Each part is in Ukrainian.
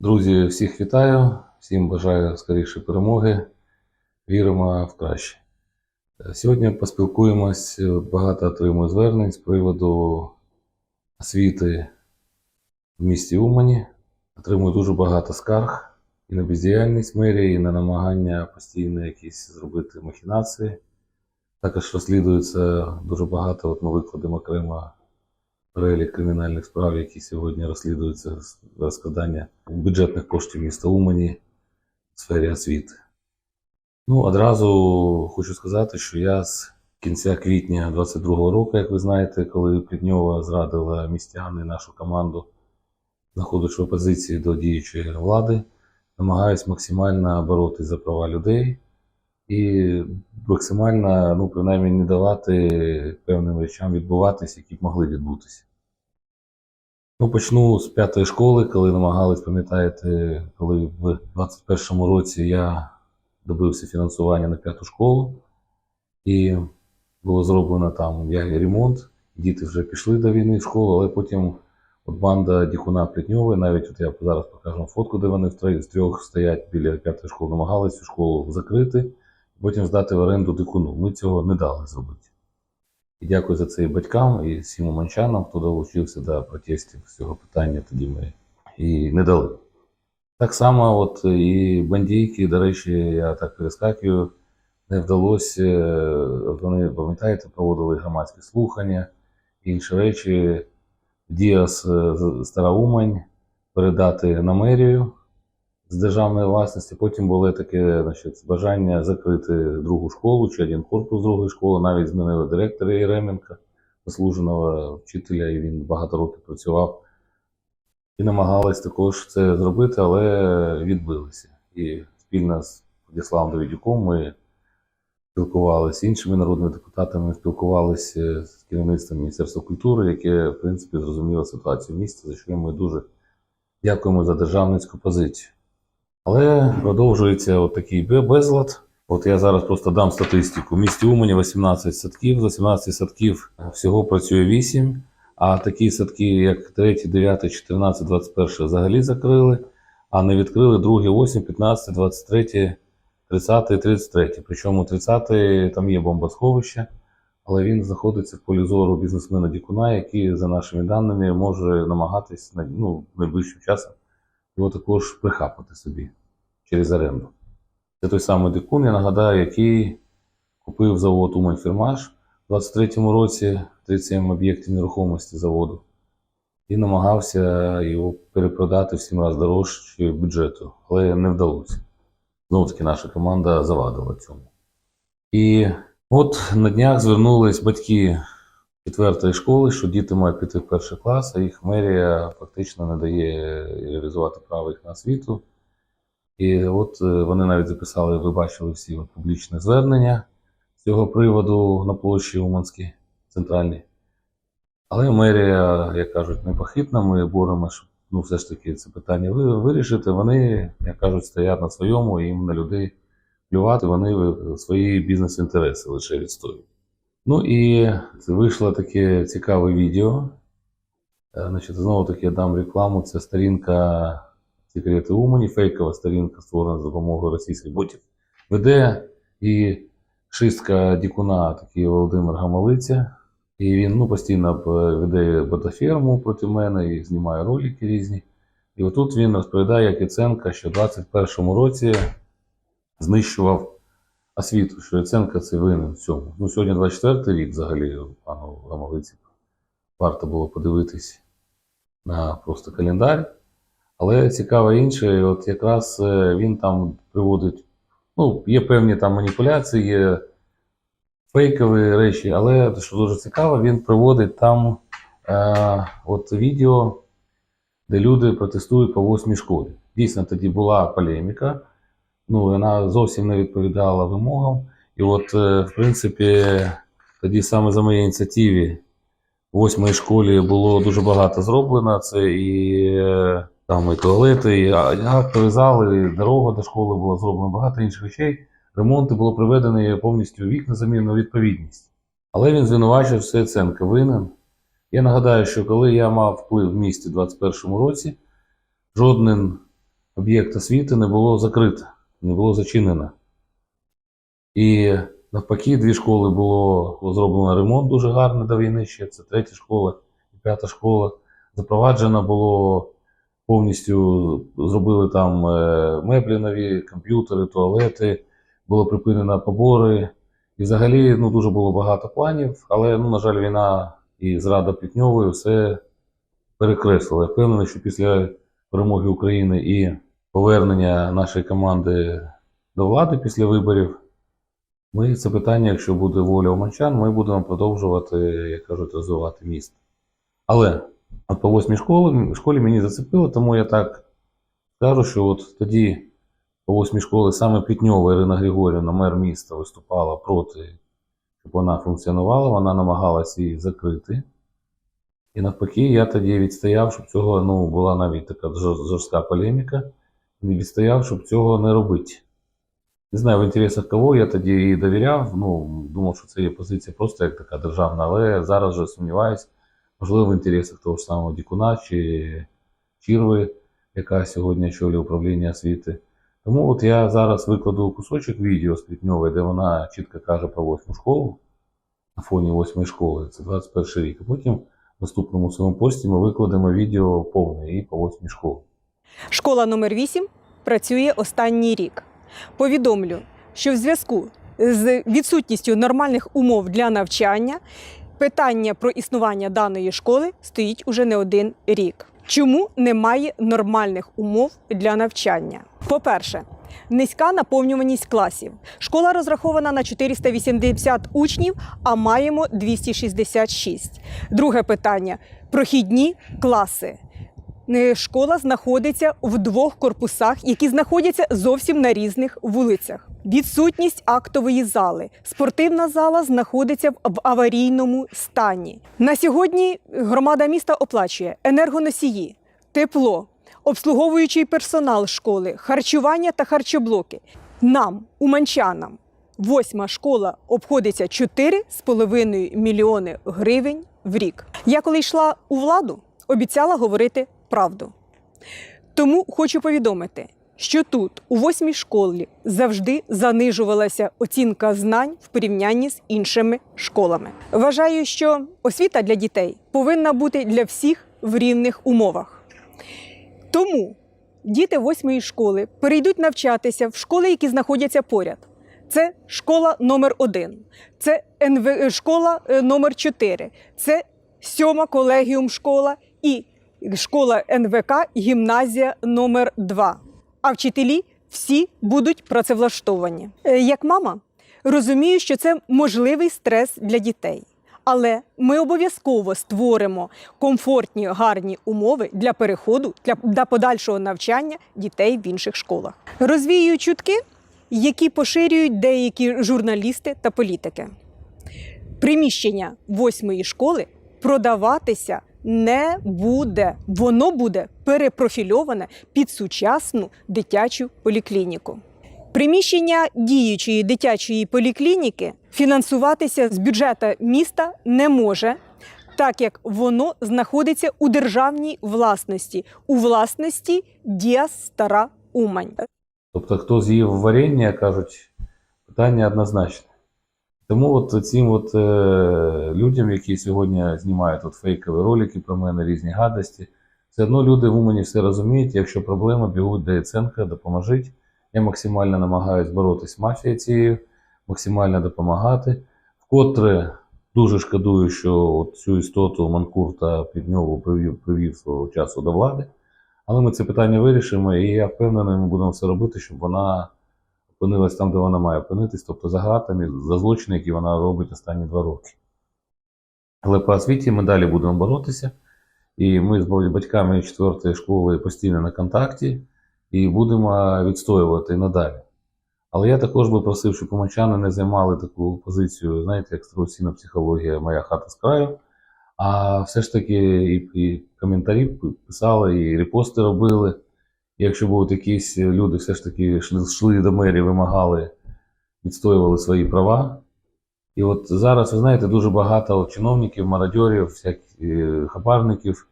Друзі, всіх вітаю, всім бажаю скоріше перемоги. Віримо в краще. Е, Сьогодні поспілкуємось. Багато отримую звернень з приводу освіти в місті Умані. Отримую дуже багато скарг і на бездіяльність мерії, і на намагання постійно якісь зробити махінації. Також розслідується дуже багато. От ми викладемо окремо перелік кримінальних справ, які сьогодні розслідуються з розкрадання бюджетних коштів міста Умані в сфері освіти. Ну, одразу хочу сказати, що я з кінця квітня 22-го року, як ви знаєте, коли Плітньова зрадила містян і нашу команду, знаходячи в опозиції до діючої влади, намагаюсь максимально боротися за права людей і максимально, ну, принаймні, не давати певним речам відбуватися, які б могли відбутися. Ну, почну з п'ятої школи, коли намагались, пам'ятаєте, коли в 21-му році я добився фінансування на п'яту школу, і було зроблено там я ремонт. Діти вже пішли до війни в школу, але потім от банда Діхуна Плітньової, навіть от я зараз покажу фотку, де вони з трьох стоять біля п'ятої школи, намагалися цю школу закрити, потім здати в оренду дикуну. Ми цього не дали зробити. І дякую за це і батькам, і всім уманчанам, хто долучився до протестів з цього питання, тоді ми і не дали. Так само, от і бандійки, до речі, я так перескакую, не вдалося. Вони, пам'ятаєте, проводили громадські слухання, інші речі. Діас е, з- Стара Умань передати на мерію з державної власності. Потім було таке значить, бажання закрити другу школу чи один корпус другої школи. Навіть змінили директора Єременка, заслуженого вчителя, і він багато років працював. І намагались також це зробити, але відбилися. І спільно з Владиславом Давидюком ми спілкувалися з іншими народними депутатами, спілкувалися з керівництвом Міністерства культури, яке, в принципі, зрозуміло ситуацію в місті, за що ми дуже дякуємо за державницьку позицію. Але продовжується от такий безлад. От я зараз просто дам статистику. В місті Умані 18 садків, за 17 садків всього працює 8, а такі садки, як 3, 9, 14, 21 взагалі закрили, а не відкрили 2, 8, 15, 23, 30 і 33. Причому 30 там є бомбосховище, але він знаходиться в полі зору бізнесмена Дікуна, який, за нашими даними, може намагатись на- ну, найближчим часом його також прихапати собі через оренду. Це той самий Дикун, я нагадаю, який купив завод Уманфірмаш у 23-му році 37 об'єктів нерухомості заводу і намагався його перепродати в 7 разів дорожче бюджету, але не вдалося. Знову таки наша команда завадила цьому. І от на днях звернулись батьки четвертої школи, що діти мають піти в перший клас, а їх мерія фактично не дає реалізувати право їх на освіту. І от е, вони навіть записали, ви бачили всі от публічне звернення з цього приводу на площі Уманській центральній. Але мерія, як кажуть, непохитна, ми боремося, щоб ну, все ж таки це питання вирішити. Вони, як кажуть, стоять на своєму, їм на людей плювати, вони свої бізнес-інтереси лише відстоюють. Ну і вийшло таке цікаве відео. Е, Значить, знову таки я дам рекламу. Це сторінка секрети Умані, фейкова сторінка, створена за допомогою російських ботів. Веде і шистка дікуна, такий Володимир Гамалиця. І він ну, постійно б- веде ботаферму проти мене і знімає ролики різні. І отут він розповідає, як Яценка, що в 21-му році знищував освіту, що Яценка це винен в цьому. Ну, сьогодні 24-й рік взагалі, пану Гамалиці, варто було подивитись на просто календар. Але цікаво інше, от якраз е, він там приводить, ну, є певні там маніпуляції, є фейкові речі, але що дуже цікаво, він приводить там е, от відео, де люди протестують по восьмій школі. Дійсно, тоді була полеміка, ну, вона зовсім не відповідала вимогам. І от, е, в принципі, тоді саме за моєї ініціативі в восьмій школі було дуже багато зроблено. Це і е, там і туалети, і актові зали, і дорога до школи була зроблена, багато інших речей. Ремонти було проведені повністю вікна замінено відповідність. Але він звинувачив все Яценка винен. Я нагадаю, що коли я мав вплив в місті в 21-му році, жоден об'єкт освіти не було закрите, не було зачинено. І навпаки, дві школи було, було зроблено ремонт дуже гарний до війни ще. Це третя школа і п'ята школа. Запроваджено було повністю зробили там е, меблі нові, комп'ютери, туалети, було припинено побори. І взагалі ну, дуже було багато планів, але, ну, на жаль, війна і зрада Плітньової все перекреслила. Я впевнений, що після перемоги України і повернення нашої команди до влади після виборів, ми це питання, якщо буде воля уманчан, ми будемо продовжувати, як кажуть, розвивати місто. Але от по восьмій школі, школі мені зацепило, тому я так скажу, що от тоді по восьмій школі саме Плітньова Ірина Григорівна, мер міста, виступала проти, щоб вона функціонувала, вона намагалася її закрити. І навпаки, я тоді відстояв, щоб цього ну, була навіть така жорстка полеміка, відстояв, щоб цього не робити. Не знаю, в інтересах кого я тоді їй довіряв. Ну, думав, що це є позиція просто як така державна, але зараз вже сумніваюсь, можливо, в інтересах того ж самого Дікуна чи Чірви, яка сьогодні очолює управління освіти. Тому от я зараз викладу кусочок відео з Плітньової, де вона чітко каже про восьму школу на фоні восьмої школи. Це 21 рік. А потім в наступному своєму пості ми викладемо відео повне і по восьмій школі. Школа номер 8 працює останній рік. Повідомлю, що в зв'язку з відсутністю нормальних умов для навчання питання про існування даної школи стоїть уже не один рік. Чому немає нормальних умов для навчання? По-перше, низька наповнюваність класів. Школа розрахована на 480 учнів, а маємо 266. Друге питання прохідні класи. Е, Школа знаходиться в двох корпусах, які знаходяться зовсім на різних вулицях. Відсутність актової зали. Спортивна зала знаходиться в- аварійному стані. На сьогодні громада міста оплачує енергоносії, тепло, обслуговуючий персонал школи, харчування та харчоблоки. Нам, уманчанам, восьма школа обходиться 4,5 мільйони гривень в рік. Я коли йшла у владу, обіцяла говорити правду. Тому хочу повідомити, що тут, у восьмій школі, завжди занижувалася оцінка знань в порівнянні з іншими школами. Вважаю, що освіта для дітей повинна бути для всіх в рівних умовах. Тому діти восьмої школи перейдуть навчатися в школи, які знаходяться поряд. Це школа номер 1 це школа е, номер 4 це сьома колегіум школа і школа НВК гімназія номер 2 А вчителі всі будуть працевлаштовані. Е, Як мама розумію, що це можливий стрес для дітей. Але ми обов'язково створимо комфортні, гарні умови для переходу для, для подальшого навчання дітей в інших школах. Розвіюю чутки, які поширюють деякі журналісти та політики. Приміщення восьмої школи продаватися не буде. Воно буде перепрофільоване під сучасну дитячу поліклініку. Приміщення діючої дитячої поліклініки фінансуватися з бюджету міста не може, так як воно знаходиться у державній власності, у власності Діас Стара Умань. Тобто, хто з'їв варення, кажуть, питання однозначне. Тому от цим от, е, людям, які сьогодні знімають от фейкові ролики про мене, різні гадості, все одно люди в Умані все розуміють, якщо проблема, бігуть до Яценка, допоможіть. Я максимально намагаюся боротися з мафією цією, максимально допомагати. Вкотре дуже шкодую, що от цю істоту Манкурта Підньову привів, привів свого часу до влади. Але ми це питання вирішимо, і я впевнений, ми будемо все робити, щоб вона опинилась там, де вона має опинитись, тобто за гратами, за злочини, які вона робить останні два роки. Але по освіті ми далі будемо боротися, і ми з батьками четвертої школи постійно на контакті і будемо відстоювати надалі. Але я також би просив, щоб помочани не займали таку позицію, знаєте, як старосійна психологія Моя хата з краю. А все ж таки і, і коментарі писали, і репости робили. Якщо будуть якісь люди, все ж таки йшли, до мерії, вимагали, відстоювали свої права. І от зараз, ви знаєте, дуже багато чиновників, мародьорів, всяких е, хабарників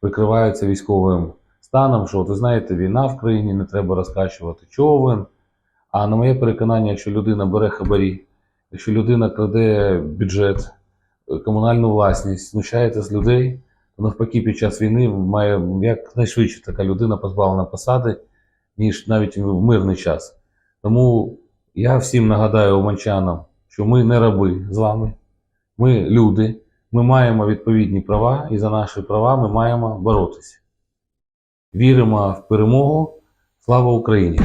прикриваються військовим станом, що от ви знаєте, війна в країні, не треба розкачувати човен. А на моє переконання, якщо людина бере хабарі, якщо людина краде бюджет, е, комунальну власність, знущається з людей, навпаки під час війни має якнайшвидше така людина позбавлена посади, ніж навіть в мирний час. Тому я всім нагадаю уманчанам, що ми не раби з вами, ми люди, ми маємо відповідні права, і за наші права ми маємо боротися. Віримо в перемогу. Слава Україні!